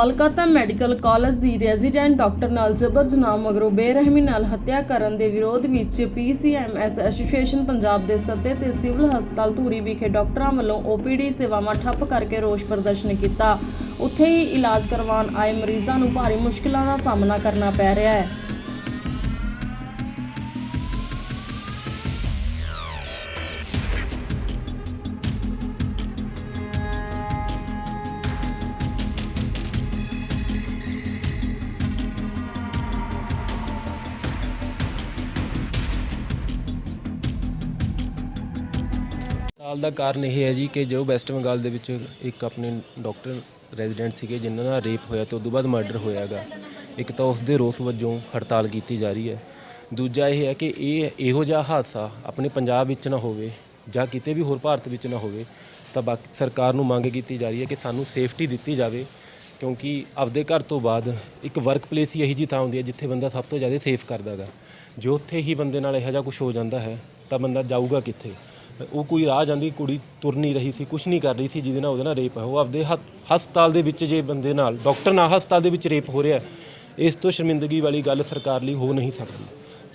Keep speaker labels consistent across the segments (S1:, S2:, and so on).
S1: Kolkata medical college ਦੀ resident doctor ਨਾਲ ਜਬਰ ਜਨਾਹ ਮਗਰੋਂ ਬੇਰਹਿਮੀ ਨਾਲ ਹੱਤਿਆ ਕਰਨ ਦੇ ਵਿਰੋਧ ਵਿੱਚ ਪੀਸੀਐਮਐਸ ਐਸੋਸੀਏਸ਼ਨ ਪੰਜਾਬ ਦੇ ਸੱਦੇ ਤੇ ਸਿਵਲ ਹਸਪਤਾਲ ਧੂਰੀ ਵਿਖੇ ਡਾਕਟਰਾਂ ਵੱਲੋਂ ਓਪੀਡੀ ਸੇਵਾਵਾਂ ਠੱਪ ਕਰਕੇ ਰੋਸ ਪ੍ਰਦਰਸ਼ਨ ਕੀਤਾ। ਉੱਥੇ ਹੀ ਇਲਾਜ ਕਰਵਾਉਣ ਆਏ ਮਰੀਜ਼ਾਂ ਨੂੰ ਭਾਰੀ ਮੁਸ਼ਕਲਾਂ ਦਾ ਸਾਹਮਣਾ ਕਰਨਾ ਪੈ ਰਿਹਾ ਹੈ।
S2: ਸਾਲ ਦਾ ਕਾਰਨ ਇਹ ਹੈ ਜੀ ਕਿ ਜੋ ਵੈਸਟ ਬੰਗਾਲ ਦੇ ਵਿੱਚ ਇੱਕ ਆਪਣੇ ਡਾਕਟਰ ਰੈਜ਼ੀਡੈਂਟ ਸੀਗੇ, ਜਿਨ੍ਹਾਂ ਦਾ ਰੇਪ ਹੋਇਆ ਤੇ ਉਸ ਤੋਂ ਬਾਅਦ ਮਰਡਰ ਹੋਇਆਗਾ ਇੱਕ ਤਾਂ ਉਸ ਦੇ ਰੋਸ ਵਜੋਂ ਹੜਤਾਲ ਕੀਤੀ ਜਾ ਰਹੀ ਹੈ। ਦੂਜਾ ਇਹ ਹੈ ਕਿ ਇਹ ਇਹੋ ਜਿਹਾ ਹਾਦਸਾ ਆਪਣੇ ਪੰਜਾਬ ਵਿੱਚ ਨਾ ਹੋਵੇ ਜਾਂ ਕਿਤੇ ਵੀ ਹੋਰ ਭਾਰਤ ਵਿੱਚ ਨਾ ਹੋਵੇ, ਤਾਂ ਬਾਕੀ ਸਰਕਾਰ ਨੂੰ ਮੰਗ ਕੀਤੀ ਜਾ ਰਹੀ ਹੈ ਕਿ ਸਾਨੂੰ ਸੇਫਟੀ ਦਿੱਤੀ ਜਾਵੇ, ਕਿਉਂਕਿ ਆਪਦੇ ਘਰ ਤੋਂ ਬਾਅਦ ਇੱਕ ਵਰਕ ਪਲੇਸ ਹੀ ਇਹੀ ਜੀ ਥਾਂ ਹੁੰਦੀ ਹੈ ਜਿੱਥੇ ਬੰਦਾ ਸਭ ਤੋਂ ਜ਼ਿਆਦਾ ਸੇਫ ਕਰਦਾ ਗਾ। ਜੋ ਉੱਥੇ ਹੀ ਬੰਦੇ ਨਾਲ ਇਹੋ ਜਿਹਾ ਕੁਝ ਹੋ ਜਾਂਦਾ ਹੈ, ਤਾਂ ਬੰਦਾ ਜਾਊਗਾ ਕਿੱਥੇ? ਉਹ ਕੋਈ ਰਾਹ ਜਾਂਦੀ ਕੁੜੀ ਤੁਰ ਨਹੀਂ ਰਹੀ ਸੀ ਕੁਝ ਨਹੀਂ ਕਰ ਰਹੀ ਸੀ ਜਿਹਦੇ ਨਾਲ ਉਹਦੇ ਨਾਲ ਰੇਪ ਹੈ ਉਹ ਆਪਦੇ ਹੱਥ- ਹਸਪਤਾਲ ਦੇ ਵਿੱਚ ਜੇ ਬੰਦੇ ਨਾਲ ਡਾਕਟਰ ਨਾਲ ਹਸਪਤਾਲ ਦੇ ਵਿੱਚ ਰੇਪ ਹੋ ਰਿਹਾ ਹੈ, ਇਸ ਤੋਂ ਸ਼ਰਮਿੰਦਗੀ ਵਾਲੀ ਗੱਲ ਸਰਕਾਰ ਲਈ ਹੋ ਨਹੀਂ ਸਕਦੀ।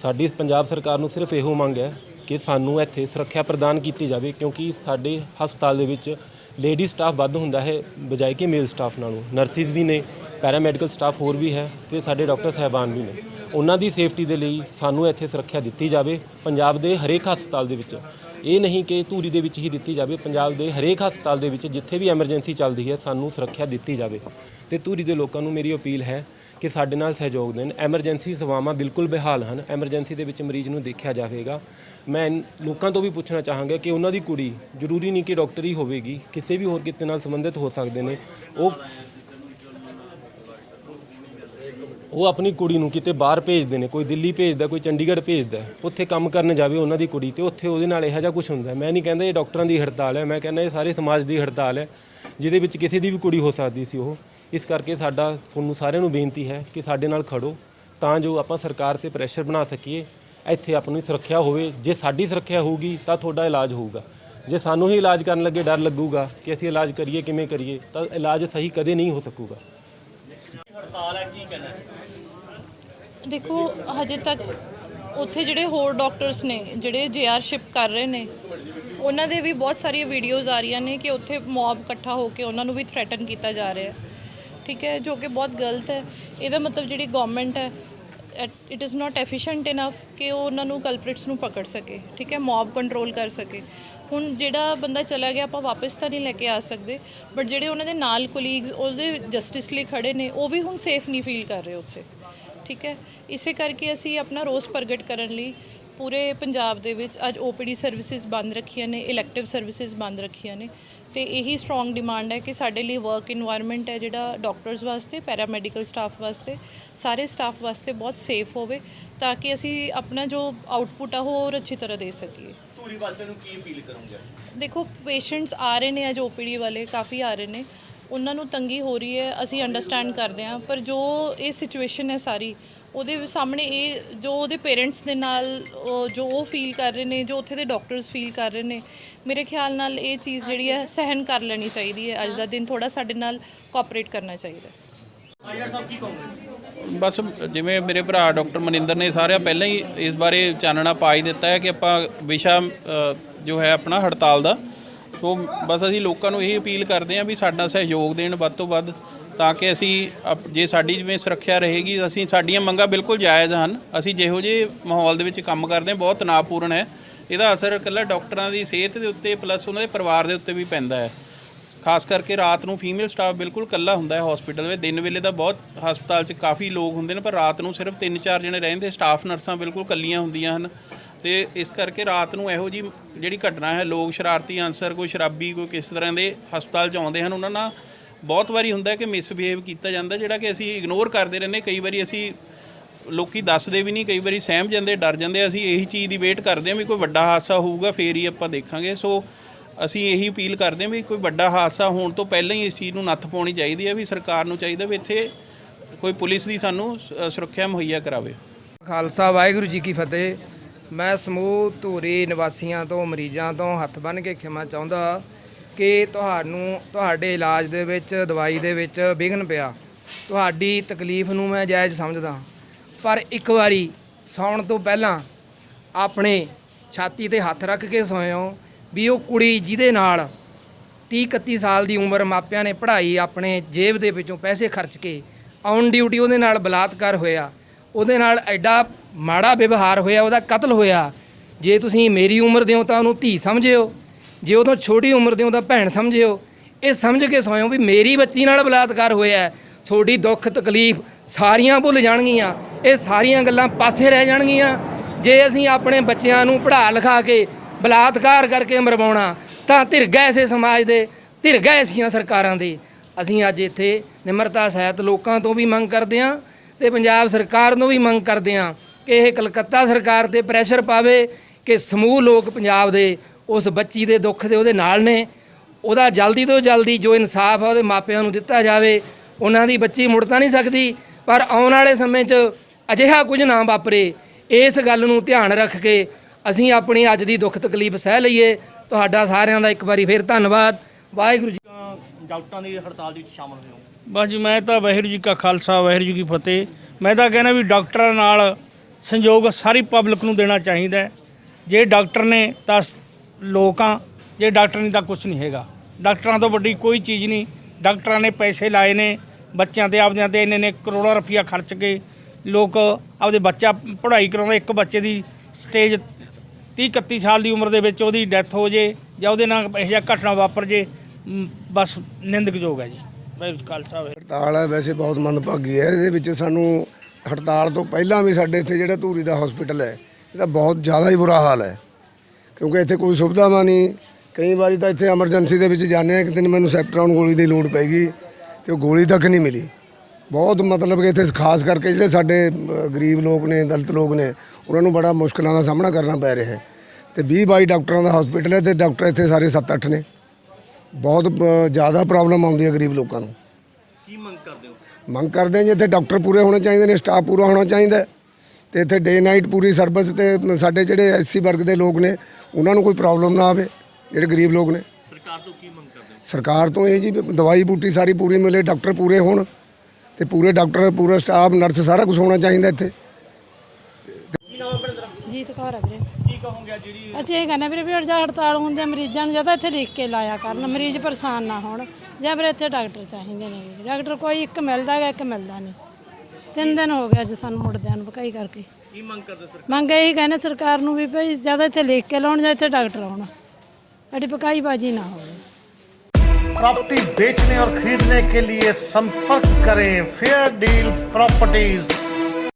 S2: ਸਾਡੀ ਪੰਜਾਬ ਸਰਕਾਰ ਨੂੰ ਸਿਰਫ ਇਹੋ ਮੰਗ ਹੈ ਕਿ ਸਾਨੂੰ ਇੱਥੇ ਸੁਰੱਖਿਆ ਪ੍ਰਦਾਨ ਕੀਤੀ ਜਾਵੇ ਕਿਉਂਕਿ ਸਾਡੇ ਹਸਪਤਾਲ ਦੇ ਵਿੱਚ ਲੇਡੀ ਸਟਾਫ ਵੱਧ ਹੁੰਦਾ ਹੈ ਬਜਾਏ ਕਿ ਮੇਲ ਸਟਾਫ ਨਾਲੋਂ। ਨਰਸਿਸ ਵੀ ਨੇ ਪੈਰਾਮੈਡੀਕਲ ਸਟਾਫ ਹੋਰ ਵੀ ਹੈ ਤੇ ਸਾਡੇ ਡਾਕਟਰ ਸਾਹਿਬਾਨ ਵੀ ਨੇ। ਉਹਨਾਂ ਦੀ ਸੇਫਟੀ ਦੇ ਲਈ ਸਾਨੂੰ ਇੱਥੇ ਸੁਰੱਖਿਆ ਦਿੱਤੀ ਜਾਵੇ ਪੰਜਾਬ ਦੇ ਹਰੇਕ ਹਸਪਤਾਲ ਦੇ ਵਿੱਚ। ਇਹ ਨਹੀਂ ਕਿ ਧੂਰੀ ਦੇ ਵਿੱਚ ਹੀ ਦਿੱਤੀ ਜਾਵੇ, ਪੰਜਾਬ ਦੇ ਹਰੇਕ ਹਸਪਤਾਲ ਦੇ ਵਿੱਚ ਜਿੱਥੇ ਵੀ ਐਮਰਜੈਂਸੀ ਚੱਲਦੀ ਹੈ, ਸਾਨੂੰ ਸੁਰੱਖਿਆ ਦਿੱਤੀ ਜਾਵੇ। ਤੇ ਧੂਰੀ ਦੇ ਲੋਕਾਂ ਨੂੰ ਮੇਰੀ ਅਪੀਲ ਹੈ ਕਿ ਸਾਡੇ ਨਾਲ ਸਹਿਯੋਗ ਦੇਣ। ਐਮਰਜੈਂਸੀ ਸੇਵਾਵਾਂ ਬਿਲਕੁਲ ਬਹਾਲ ਹਨ। ਐਮਰਜੈਂਸੀ ਦੇ ਵਿੱਚ ਮਰੀਜ਼ ਨੂੰ ਦੇਖਿਆ ਜਾਵੇਗਾ। ਮੈਂ ਇਨ ਲੋਕਾਂ ਤੋਂ ਵੀ ਪੁੱਛਣਾ ਚਾਹਾਂਗਾ ਕਿ ਉਹਨਾਂ ਦੀ ਕੁੜੀ ਜ਼ਰੂਰੀ ਨਹੀਂ ਕਿ ਡਾਕਟਰ ਹੀ ਹੋਵੇਗੀ, ਕਿਸੇ ਵੀ ਹੋਰ ਕਿਤੇ ਨਾਲ ਸੰਬੰਧਿਤ ਹੋ ਸਕਦੇ ਨੇ। ਉਹ ਉਹ ਆਪਣੀ ਕੁੜੀ ਨੂੰ ਕਿਤੇ ਬਾਹਰ ਭੇਜਦੇ ਨੇ, ਕੋਈ ਦਿੱਲੀ ਭੇਜਦਾ, ਕੋਈ ਚੰਡੀਗੜ੍ਹ ਭੇਜਦਾ, ਉੱਥੇ ਕੰਮ ਕਰਨ ਜਾਵੇ ਉਹਨਾਂ ਦੀ ਕੁੜੀ ਤੇ ਉੱਥੇ ਉਹਦੇ ਨਾਲ ਇਹੋ ਜਿਹਾ ਕੁਝ ਹੁੰਦਾ ਮੈਂ ਨਹੀਂ ਕਹਿੰਦਾ ਇਹ ਡਾਕਟਰਾਂ ਦੀ ਹੜਤਾਲ ਹੈ, ਮੈਂ ਕਹਿੰਦਾ ਇਹ ਸਾਰੇ ਸਮਾਜ ਦੀ ਹੜਤਾਲ ਹੈ, ਜਿਹਦੇ ਵਿੱਚ ਕਿਸੇ ਦੀ ਵੀ ਕੁੜੀ ਹੋ ਸਕਦੀ ਸੀ ਉਹ। ਇਸ ਕਰਕੇ ਸਾਡਾ, ਤੁਹਾਨੂੰ ਸਾਰਿਆਂ ਨੂੰ ਬੇਨਤੀ ਹੈ ਕਿ ਸਾਡੇ ਨਾਲ ਖੜੋ, ਤਾਂ ਜੋ ਆਪਾਂ ਸਰਕਾਰ ਤੇ ਪ੍ਰੈਸ਼ਰ ਬਣਾ ਸਕੀਏ, ਇੱਥੇ ਆਪਣੀ ਸੁਰੱਖਿਆ ਹੋਵੇ। ਜੇ ਸਾਡੀ ਸੁਰੱਖਿਆ ਹੋਊਗੀ, ਤਾਂ ਤੁਹਾਡਾ ਇਲਾਜ ਹੋਊਗਾ। ਜੇ ਸਾਨੂੰ ਹੀ ਇਲਾਜ ਕਰਨ ਲੱਗੇ ਡਰ ਲੱਗੂਗਾ ਕਿ ਅਸੀਂ ਇਲਾਜ ਕਰੀਏ, ਕਿਵੇਂ ਕਰੀਏ, ਤਾਂ ਇਲਾਜ ਸਹੀ ਕਦੇ ਨਹੀਂ ਹੋ ਸਕੂਗਾ।
S3: ਦੇਖੋ, ਹਜੇ ਤੱਕ ਉੱਥੇ ਜਿਹੜੇ ਹੋਰ ਡਾਕਟਰਸ ਨੇ, ਜਿਹੜੇ ਜੇਆਰਸ਼ਿਪ ਕਰ ਰਹੇ ਨੇ, ਉਹਨਾਂ ਦੇ ਵੀ ਬਹੁਤ ਸਾਰੀਆਂ ਵੀਡੀਓਜ਼ ਆ ਰਹੀਆਂ ਨੇ ਕਿ ਉੱਥੇ ਮੌਬ ਇਕੱਠਾ ਹੋ ਕੇ ਉਹਨਾਂ ਨੂੰ ਵੀ ਥ੍ਰੈਟਨ ਕੀਤਾ ਜਾ ਰਿਹਾ ਹੈ। ਠੀਕ ਹੈ, ਜੋ ਕਿ ਬਹੁਤ ਗਲਤ ਹੈ। ਇਹਦਾ ਮਤਲਬ ਜਿਹੜੀ ਗਵਰਨਮੈਂਟ ਹੈ it is not efficient enough ਕਿ ਉਹ ਉਹਨਾਂ ਨੂੰ ਕਲਪ੍ਰਿਟਸ ਨੂੰ ਪਕੜ ਸਕੇ। ਠੀਕ ਹੈ ਮੌਬ ਕੰਟਰੋਲ ਕਰ ਸਕੇ। ਹੁਣ ਜਿਹੜਾ ਬੰਦਾ ਚਲਾ ਗਿਆ, ਆਪਾਂ ਵਾਪਸ ਤਾਂ ਨਹੀਂ ਲੈ ਕੇ ਆ ਸਕਦੇ ਬਟ ਜਿਹੜੇ ਉਹਨਾਂ ਦੇ ਨਾਲ ਕੋਲੀਗਸ ਉਹਦੇ ਜਸਟਿਸ ਲਈ ਖੜੇ ਨੇ, ਉਹ ਵੀ ਹੁਣ ਸੇਫ ਨਹੀਂ ਫੀਲ ਕਰ ਰਹੇ ਉੱਥੇ। ਠੀਕ ਹੈ? ਇਸੇ ਕਰਕੇ ਅਸੀਂ ਆਪਣਾ ਰੋਸ ਪ੍ਰਗਟ ਕਰਨ ਲਈ ਪੂਰੇ ਪੰਜਾਬ ਦੇ ਵਿੱਚ ਅੱਜ ਓਪੀਡੀ ਸਰਵਿਸਿਜ਼ ਬੰਦ ਰੱਖੀਆਂ ਨੇ ਇਲੈਕਟਿਵ ਸਰਵਿਸਿਜ਼ ਬੰਦ ਰੱਖੀਆਂ ਨੇ ਤੇ ਇਹੀ ਸਟਰੋਂਗ ਡਿਮਾਂਡ ਹੈ ਕਿ ਸਾਡੇ ਲਈ ਵਰਕ এনवायरमेंट ਹੈ ਜਿਹੜਾ ਡਾਕਟਰਸ ਵਾਸਤੇ ਪੈਰਾਮੈਡੀਕਲ ਸਟਾਫ ਵਾਸਤੇ ਸਾਰੇ ਸਟਾਫ ਵਾਸਤੇ ਬਹੁਤ ਸੇਫ ਹੋਵੇ ਤਾਂ ਕਿ ਅਸੀਂ ਆਪਣਾ ਜੋ ਆਊਟਪੁੱਟ ਆ ਉਹ ਅੱਛੀ ਤਰ੍ਹਾਂ ਦੇ ਸਕੀਏ।
S4: ਧੂਰੀ ਵਾਸੀਆਂ ਨੂੰ ਕੀ ਅਪੀਲ ਕਰੋਗੇ?
S3: ਦੇਖੋ ਪੇਸ਼ੈਂਟਸ ਆ ਰਹੇ ਨੇ ਅੱਜ ਓਪੀਡੀ ਵਾਲੇ ਕਾਫੀ ਆ ਰਹੇ ਨੇ। ਉਹਨਾਂ ਨੂੰ ਤੰਗੀ ਹੋ ਰਹੀ ਹੈ ਅਸੀਂ ਅੰਡਰਸਟੈਂਡ ਕਰਦੇ ਹਾਂ ਪਰ ਜੋ ਇਹ ਸਿਚੁਏਸ਼ਨ ਹੈ ਸਾਰੀ ਉਹਦੇ ਸਾਹਮਣੇ ਇਹ ਜੋ ਉਹਦੇ ਪੇਰੈਂਟਸ ਦੇ ਨਾਲ ਉਹ ਜੋ ਉਹ ਫੀਲ ਕਰ ਰਹੇ ਨੇ ਜੋ ਉੱਥੇ ਦੇ ਡਾਕਟਰਸ ਫੀਲ ਕਰ ਰਹੇ ਨੇ ਮੇਰੇ ਖਿਆਲ ਨਾਲ ਇਹ ਚੀਜ਼ ਜਿਹੜੀ ਹੈ ਸਹਿਨ ਕਰ ਲੈਣੀ ਚਾਹੀਦੀ ਹੈ। ਅੱਜ ਦਾ ਦਿਨ ਥੋੜਾ ਸਾਡੇ ਨਾਲ ਕੋਆਪਰੇਟ ਕਰਨਾ ਚਾਹੀਦਾ ਹੈ।
S5: ਬਸ ਜਿਵੇਂ ਮੇਰੇ ਭਰਾ ਡਾਕਟਰ ਮਨਿੰਦਰ ਨੇ ਸਾਰਿਆਂ ਪਹਿਲਾਂ ਹੀ ਇਸ ਬਾਰੇ ਚਾਨਣਾ ਪਾ ਹੀ ਦਿੱਤਾ ਹੈ ਕਿ ਆਪਾਂ ਵਿਸ਼ਾ ਜੋ ਹੈ ਆਪਣਾ ਹੜਤਾਲ ਦਾ ਸੋ ਬਸ ਅਸੀਂ ਲੋਕਾਂ ਨੂੰ ਇਹ ਅਪੀਲ ਕਰਦੇ ਹਾਂ ਵੀ ਸਾਡਾ ਸਹਿਯੋਗ ਦੇਣ ਵੱਧ ਤੋਂ ਵੱਧ, ਤਾਂ ਕਿ ਅਸੀਂ ਅਪ- ਜੇ ਸਾਡੀ ਜਿਵੇਂ ਸੁਰੱਖਿਆ ਰਹੇਗੀ, ਅਸੀਂ ਸਾਡੀਆਂ ਮੰਗਾਂ ਬਿਲਕੁਲ ਜਾਇਜ਼ ਹਨ। ਅਸੀਂ ਜਿਹੋ ਜਿਹੇ ਮਾਹੌਲ ਦੇ ਵਿੱਚ ਕੰਮ ਕਰਦੇ ਹਾਂ, ਬਹੁਤ ਤਣਾਅਪੂਰਨ ਹੈ। ਇਹਦਾ ਅਸਰ ਇਕੱਲਾ ਡਾਕਟਰਾਂ ਦੀ ਸਿਹਤ ਦੇ ਉੱਤੇ, ਪਲੱਸ ਉਹਨਾਂ ਦੇ ਪਰਿਵਾਰ ਦੇ ਉੱਤੇ ਵੀ ਪੈਂਦਾ ਹੈ। ਖਾਸ ਕਰਕੇ ਰਾਤ ਨੂੰ ਫੀਮੇਲ ਸਟਾਫ ਬਿਲਕੁਲ ਇਕੱਲਾ ਹੁੰਦਾ ਹੈ ਹਸਪੀਟਲ ਵਿੱਚ। ਦਿਨ ਵੇਲੇ ਤਾਂ ਬਹੁਤ ਹਸਪਤਾਲ 'ਚ ਕਾਫੀ ਲੋਕ ਹੁੰਦੇ ਨੇ, ਪਰ ਰਾਤ ਨੂੰ ਸਿਰਫ 3-4 ਜਣੇ ਰਹਿੰਦੇ, ਸਟਾਫ ਨਰਸਾਂ ਬਿਲਕੁਲ ਇਕੱਲੀਆਂ ਹੁੰਦੀਆਂ ਹਨ। ਤੇ ਇਸ ਕਰਕੇ ਰਾਤ ਨੂੰ ਇਹੋ ਜੀ ਜਿਹੜੀ ਘਟਨਾ ਹੈ, ਲੋਕ ਸ਼ਰਾਰਤੀ ਅਨਸਰ, ਕੋਈ ਸ਼ਰਾਬੀ, ਕੋਈ ਕਿਸ ਤਰ੍ਹਾਂ ਦੇ ਹਸਪਤਾਲ 'ਚ ਆਉਂਦੇ ਹਨ, ਉਹਨਾਂ ਨਾਲ ਬਹੁਤ ਵਾਰੀ ਹੁੰਦਾ ਕਿ ਮਿਸਬਿਹੇਵ ਕੀਤਾ ਜਾਂਦਾ, ਜਿਹੜਾ ਕਿ ਅਸੀਂ ਇਗਨੋਰ ਕਰਦੇ ਰਹਿੰਦੇ, ਕਈ ਵਾਰੀ ਅਸੀਂ ਲੋਕੀ ਦੱਸਦੇ ਵੀ ਨਹੀਂ, ਕਈ ਵਾਰੀ ਸਹਿਮ ਜਾਂਦੇ, ਡਰ ਜਾਂਦੇ, ਅਸੀਂ ਇਹੀ ਚੀਜ਼ ਦੀ ਵੇਟ ਕਰਦੇ ਹਾਂ ਵੀ ਕੋਈ ਵੱਡਾ ਹਾਦਸਾ ਹੋਊਗਾ, ਫੇਰ ਹੀ ਆਪਾਂ ਦੇਖਾਂਗੇ। ਸੋ ਅਸੀਂ ਇਹੀ ਅਪੀਲ ਕਰਦੇ ਹਾਂ ਵੀ ਕੋਈ ਵੱਡਾ ਹਾਦਸਾ ਹੋਣ ਤੋਂ ਪਹਿਲਾਂ ਹੀ ਇਸ ਚੀਜ਼ ਨੂੰ ਨੱਥ ਪਾਉਣੀ ਚਾਹੀਦੀ ਹੈ, ਵੀ ਸਰਕਾਰ ਨੂੰ ਚਾਹੀਦਾ ਵੀ ਇੱਥੇ ਕੋਈ ਪੁਲਿਸ ਦੀ ਸਾਨੂੰ ਸ- ਸੁਰੱਖਿਆ ਮੁਹੱਈਆ ਕਰਾਵੇ।
S6: ਖਾਲਸਾ, ਵਾਹਿਗੁਰੂ ਜੀ ਕੀ ਫਤਿਹ। ਮੈਂ ਸਮੂਹ ਧੂਰੀ ਨਿਵਾਸੀਆਂ ਤੋਂ, ਮਰੀਜ਼ਾਂ ਤੋਂ ਹੱਥ ਬੰਨ੍ਹ ਕੇ ਖਿਮਾ ਚਾਹੁੰਦਾ ਕਿ ਤੁਹਾਨੂੰ, ਤੁਹਾਡੇ ਇਲਾਜ ਦੇ ਵਿੱਚ, ਦਵਾਈ ਦੇ ਵਿੱਚ ਵਿਘਨ ਪਿਆ। ਤੁਹਾਡੀ ਤਕਲੀਫ ਨੂੰ ਮੈਂ ਜਾਇਜ਼ ਸਮਝਦਾ। ਪਰ ਇੱਕ ਵਾਰੀ ਸੌਣ ਤੋਂ ਪਹਿਲਾਂ ਆਪਣੇ ਛਾਤੀ ਤੇ ਹੱਥ ਰੱਖ ਕੇ ਸੋਇਓ ਵੀ ਉਹ ਕੁੜੀ ਜਿਹਦੇ ਨਾਲ 30 31 ਸਾਲ ਦੀ ਉਮਰ ਮਾਪਿਆਂ ਨੇ ਪੜ੍ਹਾਈ ਆਪਣੇ ਜੇਬ ਦੇ ਵਿੱਚੋਂ ਪੈਸੇ ਖਰਚ ਕੇ ਔਨ ਡਿਊਟੀ ਉਹਦੇ ਨਾਲ ਬਲਾਤਕਾਰ ਹੋਇਆ। ਉਹਦੇ ਨਾਲ ਐਡਾ ਮਾੜਾ ਵਿਵਹਾਰ ਹੋਇਆ, ਉਹਦਾ ਕਤਲ ਹੋਇਆ। ਜੇ ਤੁਸੀਂ ਮੇਰੀ ਉਮਰ ਦੇ ਹੋ ਤਾਂ ਉਹਨੂੰ ਧੀ ਸਮਝਿਓ। ਜੇ ਉਹ ਛੋਟੀ ਉਮਰ ਦੇ ਹੋ ਤਾਂ ਭੈਣ ਸਮਝਿਓ। ਇਹ ਸਮਝ ਕੇ ਸੋਇਓ ਵੀ ਮੇਰੀ ਬੱਚੀ ਨਾਲ ਬਲਾਤਕਾਰ ਹੋਇਆ ਤੁਹਾਡੀ ਦੁੱਖ, ਤਕਲੀਫ ਸਾਰੀਆਂ ਭੁੱਲ ਜਾਣਗੀਆਂ। ਇਹ ਸਾਰੀਆਂ ਗੱਲਾਂ ਪਾਸੇ ਰਹਿ ਜਾਣਗੀਆਂ। ਜੇ ਅਸੀਂ ਆਪਣੇ ਬੱਚਿਆਂ ਨੂੰ ਪੜ੍ਹਾ ਲਿਖਾ ਕੇ ਬਲਾਤਕਾਰ ਕਰਕੇ ਮਰਵਾਉਣਾ, ਤਾਂ ਧਿਰਗਾ ਐਸੇ ਸਮਾਜ ਦੇ ਧਿਰਗਾ ਐਸੀਆਂ ਸਰਕਾਰਾਂ ਦੇ। ਅਸੀਂ ਅੱਜ ਇੱਥੇ ਨਿਮਰਤਾ ਸਹਿਤ ਲੋਕਾਂ ਤੋਂ ਵੀ ਮੰਗ ਕਰਦੇ ਹਾਂ ਤੇ ਪੰਜਾਬ ਸਰਕਾਰ ਨੂੰ ਵੀ ਮੰਗ ਕਰਦੇ ਹਾਂ। ਕਿ ਇਹ ਕਲਕੱਤਾ ਸਰਕਾਰ ਤੇ ਪ੍ਰੈਸ਼ਰ ਪਾਵੇ ਕਿ ਸਮੂਹ ਲੋਕ ਪੰਜਾਬ ਦੇ ਉਸ ਬੱਚੀ ਦੇ ਦੁੱਖ ਦੇ ਉਹਦੇ ਨਾਲ ਨੇ। ਉਹਦਾ ਜਲਦੀ ਤੋਂ ਜਲਦੀ ਜੋ ਇਨਸਾਫ ਆ ਉਹਦੇ ਮਾਪਿਆਂ ਨੂੰ ਦਿੱਤਾ ਜਾਵੇ ਉਹਨਾਂ ਦੀ ਬੱਚੀ ਮੁੜ ਤਾਂ ਨਹੀਂ ਸਕਦੀ। ਪਰ ਆਉਣ ਵਾਲੇ ਸਮੇਂ 'ਚ ਅਜਿਹਾ ਕੁਝ ਨਾ ਵਾਪਰੇ ਇਸ ਗੱਲ ਨੂੰ ਧਿਆਨ ਰੱਖ ਕੇ ਅਸੀਂ ਆਪਣੀ ਅੱਜ ਦੀ ਦੁੱਖ ਤਕਲੀਫ ਸਹਿ ਲਈਏ। ਤੁਹਾਡਾ ਸਾਰਿਆਂ ਦਾ ਇੱਕ ਵਾਰੀ ਫੇਰ ਧੰਨਵਾਦ। ਵਾਹਿਗੁਰੂ ਜੀ
S4: ਡਾਕਟਰਾਂ ਦੀ ਹੜਤਾਲ ਦੇ ਵਿੱਚ ਸ਼ਾਮਲ ਹੋਏ ਹੋ।
S7: ਬਸ ਜੀ ਮੈਂ ਤਾਂ ਵਾਹਿਗੁਰੂ ਜੀ ਕਾ ਖਾਲਸਾ ਵਾਹਿਗੁਰੂ ਜੀ ਕੀ ਫਤਿਹ। ਮੈਂ ਤਾਂ ਕਹਿੰਦਾ ਵੀ ਡਾਕਟਰਾਂ ਨਾਲ ਸੰਯੋਗ ਸਾਰੀ ਪਬਲਿਕ ਨੂੰ ਦੇਣਾ ਚਾਹੀਦਾ ਹੈ। ਜੇ ਡਾਕਟਰ ਨੇ ਤਾਂ ਸ- ਲੋਕਾਂ, ਜੇ ਡਾਕਟਰ ਨਹੀਂ ਤਾਂ ਕੁਝ ਨਹੀਂ ਹੈਗਾ। ਡਾਕਟਰਾਂ ਤੋਂ ਵੱਡੀ ਕੋਈ ਚੀਜ਼ ਨਹੀਂ। ਡਾਕਟਰਾਂ ਨੇ ਪੈਸੇ ਲਾਏ ਨੇ, ਬੱਚਿਆਂ ਤੇ ਆਪਦਿਆਂ ਤੇ ਇੰਨੇ ਨੇ ਕਰੋੜਾਂ ਰੁਪਈਆ ਖਰਚ ਕੇ ਲੋਕ ਆਪਦੇ ਬੱਚਾ ਪੜ੍ਹਾਈ ਕਰਾਉਂਦਾ। ਇੱਕ ਬੱਚੇ ਦੀ ਸਟੇਜ 30 31 ਸਾਲ ਦੀ ਉਮਰ ਦੇ ਵਿੱਚ ਉਹਦੀ ਡੈਥ ਹੋ ਜੇ ਜਾਂ ਉਹਦੇ ਨਾਲ ਇਹੋ ਜਿਹਾ ਘਟਨਾ ਵਾਪਰ ਜੇ ਬਸ ਨਿੰਦਕਯੋਗ ਹੈ ਜੀ। ਵਾਹਿਗੁਰੂ ਜੀ ਕਾ ਖਾਲਸਾ, ਵਾਹਿਗੁਰੂ
S8: ਹੜਤਾਲ ਹੈ, ਵੈਸੇ ਬਹੁਤ ਮੰਦਭਾਗੀ ਹੈ। ਇਹਦੇ ਵਿੱਚ ਸਾਨੂੰ ਹੜਤਾਲ ਤੋਂ ਪਹਿਲਾਂ ਵੀ ਸਾਡੇ ਇੱਥੇ ਜਿਹੜਾ ਧੂਰੀ ਦਾ ਹਸਪੀਟਲ ਹੈ ਇਹਦਾ ਬਹੁਤ ਜ਼ਿਆਦਾ ਹੀ ਬੁਰਾ ਹਾਲ ਹੈ। ਕਿਉਂਕਿ ਇੱਥੇ ਕੋਈ ਸੁਵਿਧਾਵਾਂ ਨਹੀਂ, ਕਈ ਵਾਰੀ ਤਾਂ ਇੱਥੇ ਐਮਰਜੈਂਸੀ ਦੇ ਵਿੱਚ ਜਾਂਦੇ ਆ ਕਿ ਦਿਨ ਮੈਨੂੰ ਸੈਪਟਰਾਉਨ ਗੋਲੀ ਦੀ ਲੋੜ ਪੈਗੀ ਤੇ ਉਹ ਗੋਲੀ ਤੱਕ ਨਹੀਂ ਮਿਲੀ। ਬਹੁਤ ਮਤਲਬ ਕਿ ਇੱਥੇ ਖਾਸ ਕਰਕੇ ਜਿਹੜੇ ਸਾਡੇ ਗਰੀਬ ਲੋਕ ਨੇ, ਦਲਿਤ ਲੋਕ ਨੇ, ਉਹਨਾਂ ਨੂੰ ਬੜਾ ਮੁਸ਼ਕਲਾਂ ਦਾ ਸਾਹਮਣਾ ਕਰਨਾ ਪੈ ਰਿਹਾ ਹੈ। ਤੇ 20 22 ਡਾਕਟਰਾਂ ਦਾ ਹਸਪੀਟਲ ਹੈ ਤੇ ਡਾਕਟਰ ਇੱਥੇ ਸਾਰੇ 7-8 ਨੇ। ਬਹੁਤ ਜ਼ਿਆਦਾ ਪ੍ਰੋਬਲਮ ਆਉਂਦੀ ਹੈ ਗਰੀਬ ਲੋਕਾਂ ਨੂੰ।
S4: ਕੀ ਮੰਗ ਕਰਦੇ ਹੋ
S8: ਜੀ ਇੱਥੇ ਡਾਕਟਰ ਪੂਰੇ ਹੋਣੇ ਚਾਹੀਦੇ ਨੇ ਸਟਾਫ ਪੂਰਾ ਹੋਣਾ ਚਾਹੀਦਾ ਤੇ ਇੱਥੇ ਡੇ ਨਾਈਟ ਪੂਰੀ ਸਰਵਿਸ ਤੇ ਸਾਡੇ ਜਿਹੜੇ ਐਸਸੀ ਵਰਗ ਦੇ ਲੋਕ ਨੇ ਉਹਨਾਂ ਨੂੰ ਕੋਈ ਪ੍ਰੋਬਲਮ ਨਾ ਆਵੇ ਜਿਹੜੇ ਗਰੀਬ ਲੋਕ ਨੇ।
S4: ਸਰਕਾਰ ਤੋਂ ਕੀ ਮੰਗ ਕਰਦੇ
S8: ਸਰਕਾਰ ਤੋਂ ਇਹ ਜੀ ਵੀ ਦਵਾਈ ਬੂਟੀ ਸਾਰੀ ਪੂਰੀ ਮਿਲੇ ਡਾਕਟਰ ਪੂਰੇ ਹੋਣ ਤੇ ਪੂਰੇ ਡਾਕਟਰ ਪੂਰਾ ਸਟਾਫ ਨਰਸ ਸਾਰਾ ਕੁਝ ਹੋਣਾ ਚਾਹੀਦਾ ਇੱਥੇ।
S9: ਜੀਤ ਕੌਰ ਆ ਵੀਰੇ।
S4: ਕੀ ਕਹੋਗੇ ਅੱਜ ਜਿਹੜੀ
S9: ਅਸੀਂ ਇਹ ਕਹਿੰਦੇ ਵੀਰੇ ਵੀ ਜੇ ਹੜਤਾਲ ਹੁੰਦੀ ਆ ਮਰੀਜ਼ਾਂ ਨੂੰ ਜਾਂ ਤਾਂ ਇੱਥੇ ਲਿਖ ਕੇ ਲਾਇਆ ਕਰਨ ਮਰੀਜ਼ ਪਰੇਸ਼ਾਨ ਨਾ ਹੋਣ ਜਾਂ ਫਿਰ ਇੱਥੇ ਡਾਕਟਰ ਚਾਹੀਦੇ ਨੇ ਡਾਕਟਰ ਕੋਈ ਇੱਕ ਮਿਲਦਾ ਹੈਗਾ ਇੱਕ ਮਿਲਦਾ ਨਹੀਂ ਤਿੰਨ ਦਿਨ ਹੋ ਗਏ ਅੱਜ ਸਾਨੂੰ ਮੁੜਦਿਆਂ ਨੂੰ ਭਕਾਈ ਕਰਕੇ
S4: ਕੀ ਮੰਗ ਕਰਦੇ ਸਰ
S9: ਮੰਗ ਇਹੀ ਕਹਿੰਦੇ ਸਰਕਾਰ ਨੂੰ ਵੀ ਭਈ ਜਾਂ ਤਾਂ ਇੱਥੇ ਲਿਖ ਕੇ ਲਾਉਣ ਜਾਂ ਇੱਥੇ ਡਾਕਟਰ ਆਉਣ ਸਾਡੀ ਭਕਾਈ ਬਾਜੀ ਨਾ ਹੋਵੇ
S10: प्रॉपर्टी बेचने और खरीदने के लिए संपर्क करें फेयर डील प्रॉपर्टीज